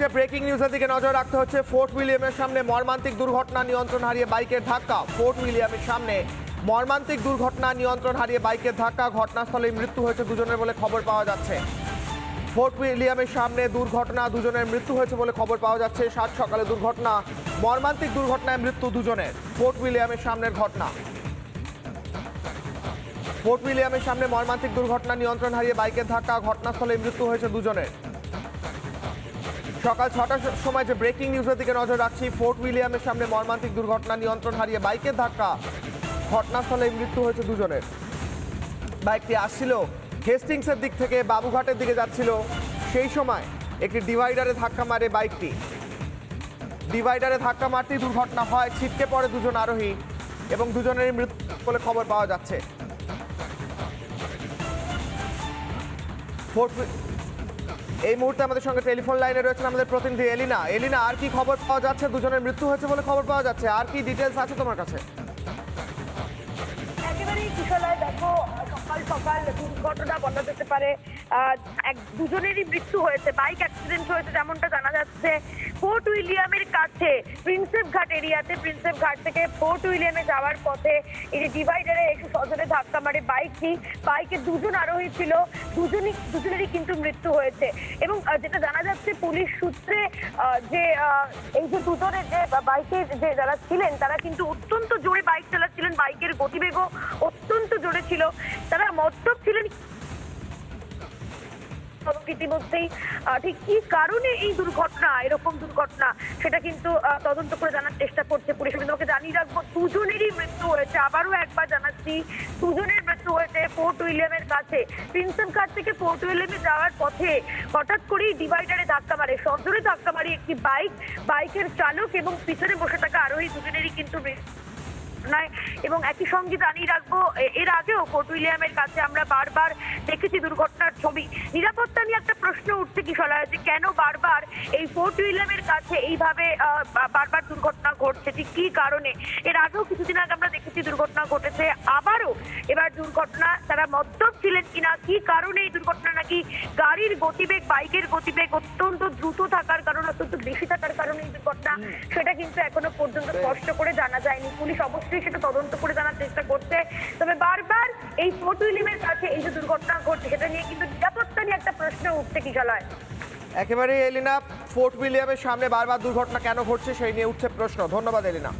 যে ব্রেকিং নিউজের দিকে নজর রাখতে হচ্ছে, ফোর্ট উইলিয়ামের সামনে মর্মান্তিক দুর্ঘটনা নিয়ন্ত্রণ হারিয়ে বাইকের ধাক্কা। ফোর্ট উইলিয়ামের সামনে মর্মান্তিক দুর্ঘটনা নিয়ন্ত্রণ হারিয়ে বাইকের ধাক্কা, ঘটনাস্থলেই মৃত্যু হয়েছে দুজনের বলে খবর পাওয়া যাচ্ছে। ফোর্ট উইলিয়ামের সামনে দুর্ঘটনা, দুজনের মৃত্যু হয়েছে বলে খবর পাওয়া যাচ্ছে। সাত সকালে দুর্ঘটনা, মর্মান্তিক দুর্ঘটনায় মৃত্যু দুজনের। ফোর্ট উইলিয়ামের সামনের ঘটনা। ফোর্ট উইলিয়ামের সামনে মর্মান্তিক দুর্ঘটনা নিয়ন্ত্রণ হারিয়ে বাইকের ধাক্কা ঘটনাস্থলে মৃত্যু হয়েছে দুজনের। সকাল ছটার সময় যে ব্রেকিং নিউজের দিকে নজর রাখছি, ফোর্ট উইলিয়ামের সামনে মর্মান্তিক দুর্ঘটনা, নিয়ন্ত্রণ হারিয়ে বাইকের ধাক্কা। ঘটনাস্থলে মৃত্যু হয়েছে দুজনের। বাইকটি আসছিল হেস্টিংসের দিক থেকে, বাবুঘাটের দিকে যাচ্ছিল। সেই সময় একটি ডিভাইডারে ধাক্কা মারে বাইকটি। ডিভাইডারে ধাক্কা মারতেই দুর্ঘটনা হয়, ছিটকে পড়ে দুজন আরোহী এবং দুজনেরই মৃত্যু বলে খবর পাওয়া যাচ্ছে। ফোর্ট এই মুহূর্তে আমাদের সঙ্গে টেলিফোন লাইনে রয়েছেন আমাদের প্রতিনিধি এলিনা। এলিনা, আর কি খবর পাওয়া যাচ্ছে? দুজনের মৃত্যু হয়েছে বলে খবর পাওয়া যাচ্ছে। আর কি ডিটেলস আছে তোমার কাছে? সকাল সকাল দুর্ঘটনা বলা যেতে পারে। এক দুজনেরই মৃত্যু হয়েছে, বাইক অ্যাক্সিডেন্ট হয়েছে যেমনটা জানা যাচ্ছে। ফোর্ট উইলিয়ামের কাছে প্রিন্সেপ ঘাট এরিয়াতে প্রিন্সেপ ঘাট থেকে ফোর্ট উইলিয়ামে যাওয়ার পথে এই যে ডিভাইডারে এসে সজনে ধাক্কা মারে বাইকটি। বাইকে দুজন আরোহী ছিল, দুজনই, দুজনেরই কিন্তু মৃত্যু হয়েছে। এবং যেটা জানা যাচ্ছে পুলিশ সূত্রে যে এই যে দুজনের যে বাইকে যে যারা ছিলেন, তারা কিন্তু অত্যন্ত জোরে বাইক চালাচ্ছিলেন। বাইকের গতিবেগও অত্যন্ত জোরে ছিল তারা মদ্যপ ছিলেন। ইতিমধ্যেই ঠিক কি কারণে এই দুর্ঘটনা, এরকম দুর্ঘটনা, সেটা কিন্তু তদন্ত করে জানার চেষ্টা করছে পুলিশ। আমি তোমাকে জানিয়ে রাখব, দুজনেরই মৃত্যু হয়েছে। আবারও একবার জানাচ্ছি, দুজনের মৃত্যু হয়েছে ফোর্ট উইলিয়ামের কাছে। প্রিন্সেপ ঘাট থেকে ফোর্ট উইলিয়ামে যাওয়ার পথে হঠাৎ করেই ডিভাইডারে ধাক্কা মারে। সজোরে ধাক্কা মারে একটি বাইক, বাইকের চালক এবং পিছনে বসে থাকা আরোহী দুজনেরই কিন্তু মৃত্যু ঘটনায় এবং একই সঙ্গে জানিয়ে রাখব এর আগেও ফোর্ট উইলিয়ামের কাছে আমরা বারবার দেখেছি দুর্ঘটনার ছবি। নিরাপত্তা নিয়ে একটা প্রশ্ন উঠছে কি সলা যে কেন বারবার এই ফোর্ট উইলিয়ামের কাছে এইভাবে বারবার দুর্ঘটনা ঘটছে? ঠিক কি কারণে? এর আগেও কিছুদিন আগে আমরা দেখেছি দুর্ঘটনা ঘটেছে, আবারও এবার দুর্ঘটনা তারা মদ্যপ ছিলেন কিনা কি কারণে এই দুর্ঘটনা নাকি গাড়ির গতিবেগ বাইকের গতিবেগ অত্যন্ত দ্রুত থাকার কারণে অত্যন্ত বেশি থাকার কারণে এই দুর্ঘটনা? সেটা কিন্তু এখনও পর্যন্ত স্পষ্ট করে জানা যায়নি। পুলিশ অবশ্যই সেটা তদন্ত করে জানার চেষ্টা করছে। তবে বারবার এই ফোর্ট উইলিয়ামের কাছে এই যে দুর্ঘটনা ঘটছে সেটা নিয়ে কিন্তু নিরাপত্তা নিয়ে একটা প্রশ্ন উঠছে কিশালয়। একেবারে এলিনা ফোর্ট উইলিয়ামের সামনে বারবার দুর্ঘটনা কেন ঘটছে সেই নিয়ে উঠছে প্রশ্ন। ধন্যবাদ এলিনা।